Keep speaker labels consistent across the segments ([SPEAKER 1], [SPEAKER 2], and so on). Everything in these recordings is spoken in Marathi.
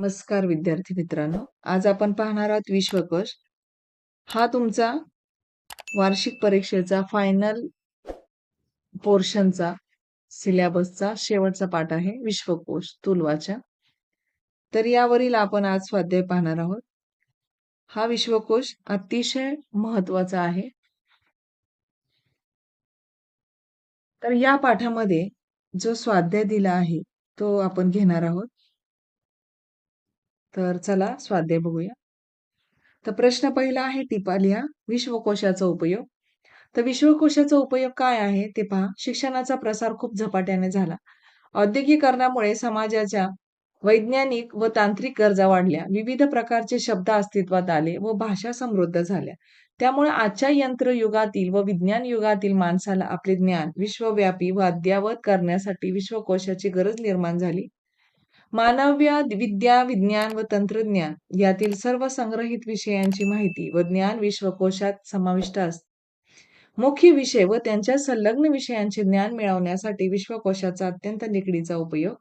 [SPEAKER 1] नमस्कार विद्यार्थी मित्रांनो. आज आपण पाहणार आहोत विश्वकोश. हा तुमचा वार्षिक परीक्षेचा फायनल पोर्शनचा सिलेबसचा शेवटचा पाठ आहे विश्वकोश तुलवाच्या. तर यावरील आपण आज स्वाध्याय पाहणार आहोत. हा विश्वकोश अतिशय महत्त्वाचा आहे. तर या पाठामध्ये जो स्वाध्याय दिला आहे तो आपण घेणार आहोत. तर चला स्वाध्याय बघूया. तर प्रश्न पहिला आहे टिपा लिहा विश्वकोशाचा उपयोग. तर विश्वकोशाचा उपयोग काय आहे ते पहा. शिक्षणाचा प्रसार खूप झपाट्याने झाला. औद्योगिकरणामुळे समाजाच्या वैज्ञानिक व तांत्रिक गरजा वाढल्या. विविध प्रकारचे शब्द अस्तित्वात आले व भाषा समृद्ध झाल्या. त्यामुळे आजच्या यंत्रयुगातील व विज्ञान युगातील माणसाला आपले ज्ञान विश्वव्यापी व अद्यावत करण्यासाठी विश्वकोशाची गरज निर्माण झाली. मानव्य विद्या विज्ञान व तंत्रज्ञान यातील सर्व संग्रहित विषयांची माहिती व ज्ञान विश्वकोशात समाविष्ट असते. मुख्य विषय व त्यांच्या संलग्न विषयांचे ज्ञान मिळवण्यासाठी विश्वकोशाचा अत्यंत निकडीचा उपयोग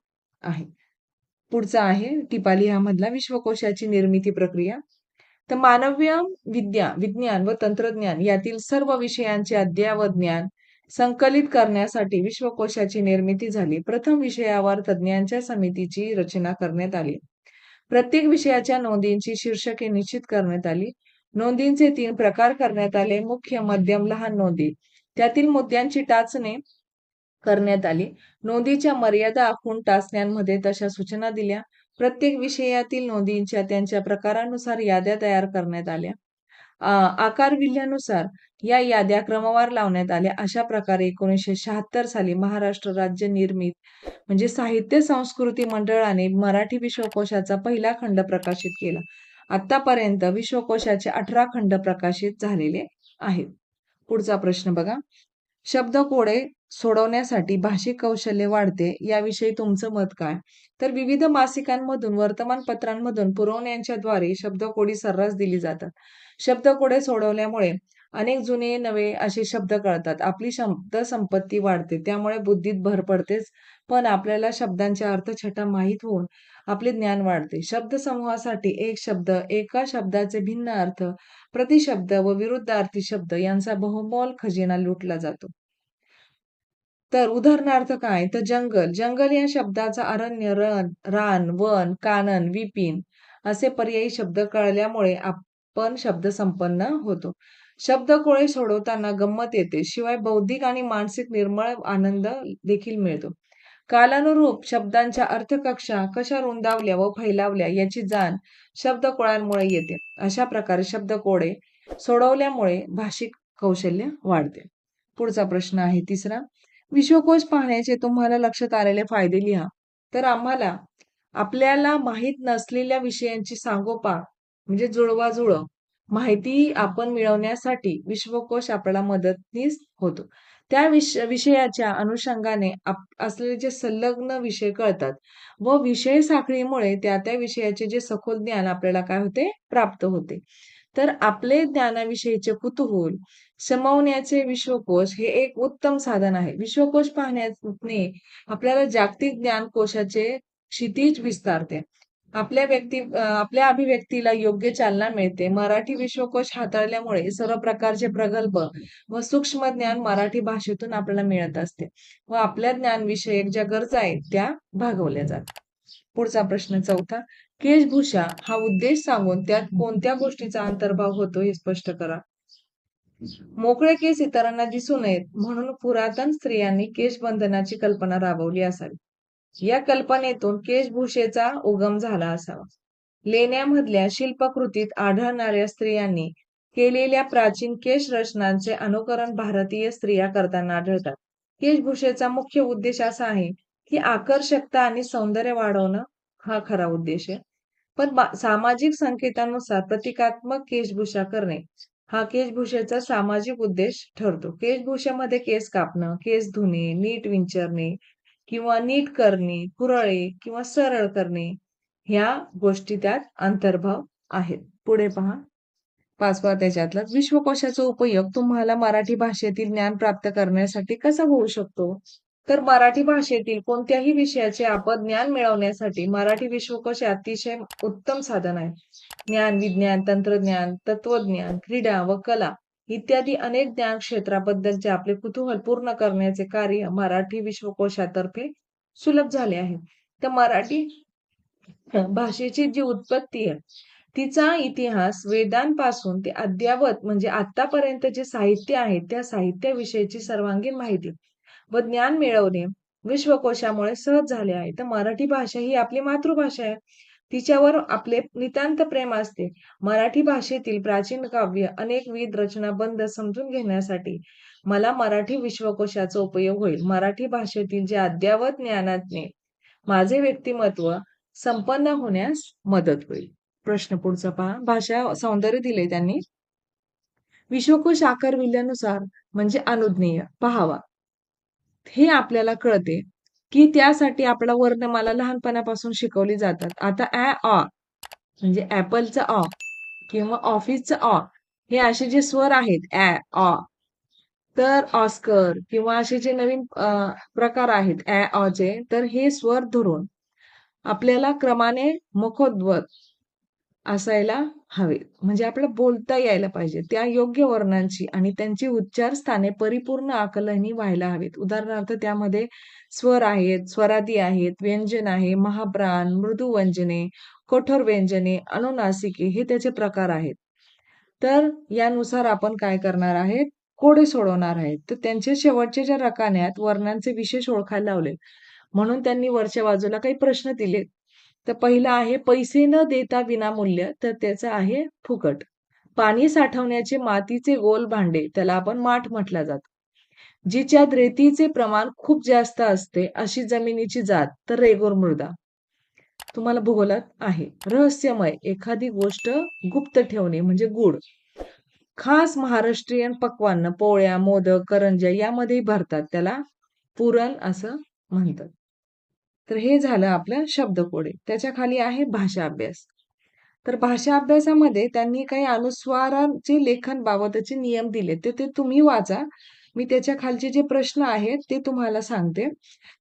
[SPEAKER 1] आहे. पुढचा आहे टिपाली मधला विश्वकोशाची निर्मिती प्रक्रिया. तर मानव्य विद्या विज्ञान व तंत्रज्ञान यातील सर्व विषयांचे अद्ययावत ज्ञान संकलित करण्यासाठी विश्वकोशाची निर्मिती झाली. प्रथम विषयावर तज्ज्ञांच्या समितीची रचना करण्यात आली. प्रत्येक विषयाच्या नोंदींची शीर्षके निश्चित करण्यात आली. नोंदींचे तीन प्रकार करण्यात आले. मुख्य मध्यम लहान नोंदी. त्यातील मुद्द्यांची टाचणी करण्यात आली. नोंदीच्या मर्यादा आखून टाचण्यांमध्ये तशा सूचना दिल्या. प्रत्येक विषयातील नोंदींच्या त्यांच्या प्रकारानुसार याद्या तयार करण्यात आल्या. आकार विल्ल्यानुसार या याद्या क्रमवार लावण्यात आल्या. अशा प्रकारे एकोणीसशे शहात्तर साली महाराष्ट्र राज्य निर्मित म्हणजे साहित्य संस्कृती मंडळाने मराठी विश्वकोशाचा पहिला खंड प्रकाशित केला. आतापर्यंत विश्वकोशाचे अठरा खंड प्रकाशित झालेले आहेत. पुढचा प्रश्न बघा. शब्दकोडे सोडवण्यासाठी भाषिक कौशल्य वाढते याविषयी तुमचं मत काय? तर विविध मासिकांमधून वर्तमानपत्रांमधून पुरवण्यांच्याद्वारे शब्दकोडी सर्रास दिली जातात. शब्दकोडे सोडवल्यामुळे अनेक जुने नवे असे शब्द कळतात. आपली शब्द संपत्ती वाढते त्यामुळे बुद्धीत भर पडतेच पण आपल्याला शब्दांचे अर्थछटा माहीत होऊन आपले ज्ञान वाढते. शब्द समूहासाठी एक शब्द एका शब्दाचे भिन्न अर्थ प्रतिशब्द व विरुद्धार्थी शब्द यांचा बहुमोल खजिना लुटला जातो. तर उदाहरणार्थ काय? तर जंगल. जंगल या शब्दाचा अरण्य रण रान वन कानन विपिन असे पर्यायी शब्द कळल्यामुळे आपण शब्द संपन्न होतो. शब्दकोळे सोडवताना गंमत येते. शिवाय बौद्धिक आणि मानसिक निर्मळ आनंद देखील मिळतो. कालानुरूप शब्दांच्या अर्थकक्षा कशा रुंदावल्या व फैलावल्या याची जाण शब्दकोळांमुळे येते. अशा प्रकारे शब्दकोळे सोडवल्यामुळे भाषिक कौशल्य वाढते. पुढचा प्रश्न आहे तिसरा. विश्वकोश पाहण्याचे तुम्हाला लक्षात आलेले फायदे लिहा. तर आम्हाला आपल्याला माहीत नसलेल्या विषयांची सांगोपा म्हणजे जुळवाजुळ माहिती आपण मिळवण्यासाठी विश्वकोश आपल्याला मदतनीस होतो. त्या विषयाच्या अनुषंगाने असलेले जे संलग्न विषय कळतात व विषय साखळीमुळे त्या त्या विषयाचे जे सखोल ज्ञान आपल्याला काय होते? प्राप्त होते. तर आपले ज्ञानाविषयीचे कुतूहल समवण्याचे विश्वकोश हे एक उत्तम साधन आहे. विश्वकोश पाहण्याने आपल्याला जागतिक ज्ञानकोशाचे क्षितिज विस्तारते. आपल्या व्यक्ती आपल्या अभिव्यक्तीला योग्य चालना मिळते. मराठी विश्वकोश हाताळल्यामुळे सर्व प्रकारचे प्रगल्भ व सूक्ष्म ज्ञान मराठी भाषेतून आपल्याला मिळत असते व आपल्या ज्ञानविषयक ज्या गरजा आहेत त्या भागवल्या जातात. पुढचा प्रश्न चौथा केशभूषा हा उद्देश सांगून त्यात कोणत्या गोष्टीचा अंतर्भाव होतो हे स्पष्ट करा. मोकळे केस इतरांना दिसू नयेत म्हणून पुरातन स्त्रियांनी केशबंधनाची कल्पना राबवली असावी. या कल्पनेतून केशभूषेचा उगम झाला असावा. लेण्यामधल्या शिल्पकृतीत आढळणाऱ्या स्त्रियांनी केलेल्या प्राचीन केश रचनांचे अनुकरण भारतीय स्त्रिया करताना आढळतात. केशभूषेचा मुख्य उद्देश असा आहे की आकर्षकता आणि सौंदर्य वाढवणं हा खरा उद्देश आहे. पण सामाजिक संकेतानुसार प्रतिकात्मक केशभूषा करणे हा केशभूषेचा सामाजिक उद्देश ठरतो. केशभूषेमध्ये केस कापणं केस धुणे नीट विंचरणे किंवा नीट करणे कुरळे किंवा सरळ करणे ह्या गोष्टी त्यात अंतर्भाव आहेत. पुढे पहा. पाचवा त्याच्यातला विश्वकोशाचा उपयोग तुम्हाला मराठी भाषेतील ज्ञान प्राप्त करण्यासाठी कसा होऊ शकतो? तर मराठी भाषेतील कोणत्याही विषयाचे आपण ज्ञान मिळवण्यासाठी मराठी विश्वकोश हे अतिशय उत्तम साधन आहे. ज्ञान, विज्ञान, तंत्रज्ञान, तत्वज्ञान, क्रीडा व कला इत्यादी अनेक ज्ञान क्षेत्राबद्दलचे आपले कुतूहल पूर्ण करण्याचे कार्य मराठी विश्वकोशातर्फे सुलभ झाले आहे. तर मराठी भाषेची जी उत्पत्ती आहे तिचा इतिहास वेदांपासून ते अद्यावत म्हणजे आतापर्यंत जे साहित्य आहे त्या साहित्याविषयीची सर्वांगीण माहिती व ज्ञान मिळवणे विश्वकोशामुळे सहज झाले आहे. तर मराठी भाषा ही आपली मातृभाषा आहे. तिच्यावर आपले नितांत प्रेम असते. मराठी भाषेतील प्राचीन काव्य अनेकविध रचनाबंध समजून घेण्यासाठी मला मराठी विश्वकोशाचा उपयोग होईल. मराठी भाषेतील जे अद्यावत ज्ञानाने माझे व्यक्तिमत्व संपन्न होण्यास मदत होईल. प्रश्न पुढचा पहा. भाषा सौंदर्य दिले त्यांनी. विश्वकोश आकार विल्यानुसार म्हणजे अनुज्ञेय. पहावा. हे आपल्याला कळते की त्यासाठी आपला वर्णमाला लहानपणापासून शिकवली जातात. आता ॲ ऑ म्हणजे ऍपलचा ऑ किंवा ऑफिसचा ऑ हे असे जे स्वर आहेत ॲ ऑ तर ऑस्कर किंवा असे जे नवीन प्रकार आहेत ऍ ऑचे तर हे स्वर धरून आपल्याला क्रमाने मुखोद्वत असायला हवे. म्हणजे आपल्याला बोलता यायला पाहिजे. त्या योग्य वर्णांची आणि त्यांची उच्चार स्थाने परिपूर्ण आकलनी व्हायला हवेत. उदाहरणार्थ त्यामध्ये स्वर आहेत स्वरादी आहेत व्यंजन आहे महाप्राण मृदू व्यंजने कठोर व्यंजने अनुनासिके हे त्याचे प्रकार आहेत. तर यानुसार आपण काय करणार आहेत? कोडे सोडवणार आहेत. तर त्यांचे शेवटचे ज्या रकान्यात वर्णांचे विशेष ओळखायला लावले. म्हणून त्यांनी वरच्या बाजूला काही प्रश्न दिलेत. तर पहिलं आहे पैसे न देता विनामूल्य तर त्याचं आहे फुकट. पाणी साठवण्याचे मातीचे गोल भांडे त्याला आपण माठ म्हटला जातो. जिच्यात रेतीचे प्रमाण खूप जास्त असते अशी जमिनीची जात तर रेगोर मृदा. तुम्हाला भूगोलात आहे. रहस्यमय एखादी गोष्ट गुप्त ठेवणे म्हणजे गुड खास महाराष्ट्रीयन पक्वान्न पोळ्या मोदक करंज्या यामध्ये भरतात त्याला पुरण असं म्हणतात. तर हे झालं आपलं शब्दकोडे. त्याच्याखाली आहे भाषा अभ्यास. तर भाषा अभ्यासामध्ये त्यांनी काही अनुस्वारांचे लेखन बाबतचे नियम दिले. ते ते तुम्ही वाचा. मी त्याच्या खालचे जे प्रश्न आहेत ते तुम्हाला सांगते.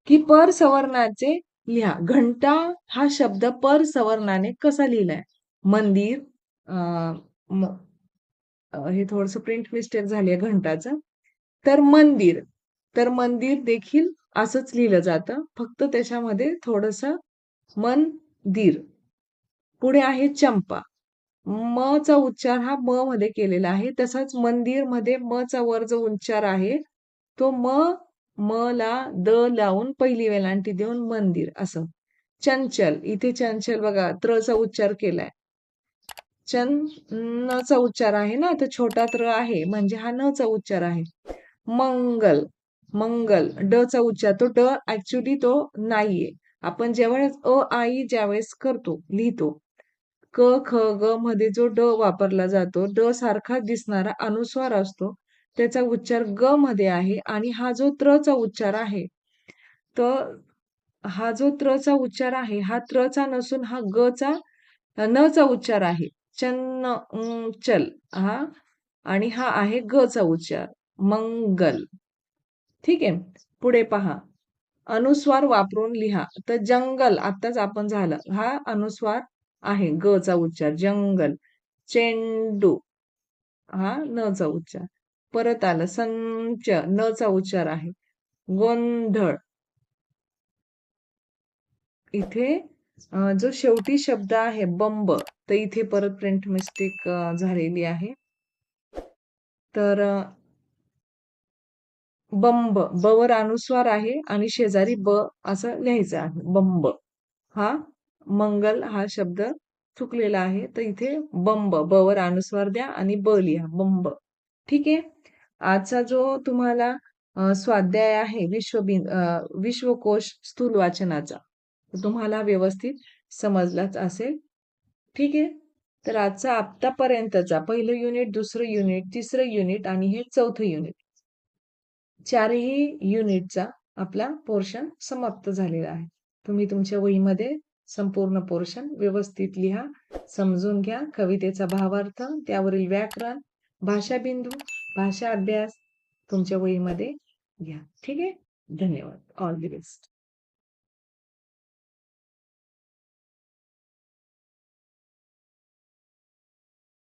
[SPEAKER 1] की पर सवर्णाचे लिहा. घंटा हा शब्द पर सवर्णाने कसा लिहिलाय? मंदिर हे थोडस प्रिंट मिस्टेक झाली आहे घंटाचं. तर मंदिर. तर मंदिर देखील असंच लिहिलं जातं. फक्त त्याच्यामध्ये थोडस मंदिर पुढे आहे चंपा. म चा उच्चार हा म मध्ये केलेला आहे. तसाच मंदिरमध्ये म चा वर जो उच्चार आहे तो म म ला द लावून पहिली वेलांटी देऊन मंदिर असं. चंचल. इथे चंचल बघा त्र चा उच्चार केलाय. चन न चा उच्चार आहे ना? तर छोटा त्र आहे. म्हणजे हा न चा उच्चार आहे. मंगल. मंगल. ड चा उच्चार. तो ड ऍक्च्युली तो नाहीये. आपण ज्यावेळेस अ आई ज्यावेळेस करतो लिहितो क ख ग मध्ये जो ड वापरला जातो ड सारखा दिसणारा अनुस्वार असतो. त्याचा उच्चार ग मध्ये आहे आणि हा जो त्र चा उच्चार आहे तर हा जो त्र चा उच्चार आहे हा त्र चा नसून हा ग चा न चा उच्चार आहे. चन्न चल हा. आणि हा आहे ग चा उच्चार. मंगल. ठीक आहे. पुढे पहा. अनुस्वार वापरून लिहा. तर जंगल आताच आपण झालं. हा अनुस्वार आहे. ग चा उच्चार. जंगल. चेंडू. हा न चा उच्चार. परत आलं. संच. न चा उच्चार आहे. गोंधळ. इथे जो शेवटी शब्द आहे बंब तर इथे परत प्रिंट मिस्टेक झालेली आहे. तर बंब बवर अनुस्वार आहे आणि शेजारी ब असं लिहायचं आहे बंब. हा मंगल हा शब्द चुकलेला आहे तर इथे बंब बवर अनुस्वार द्या आणि ब लिहा बंब. ठीक आहे? आजचा जो तुम्हाला स्वाध्याय आहे विश्वबिंद विश्वकोश स्थूल वाचनाचा तुम्हाला व्यवस्थित समजलाच असेल. ठीक आहे? तर आजचा आतापर्यंतचा पहिलं युनिट दुसरं युनिट तिसरं युनिट आणि हे चौथं युनिट चारही युनिटचा आपला पोर्शन समाप्त झालेला आहे तुम्ही तुमच्या वहीमध्ये संपूर्ण पोर्शन व्यवस्थित लिहा समजून घ्या कवितेचा भावार्थ त्यावरील व्याकरण भाषा बिंदू भाषा अभ्यास तुमच्या वहीमध्ये घ्या ठीक आहे धन्यवाद. All the best.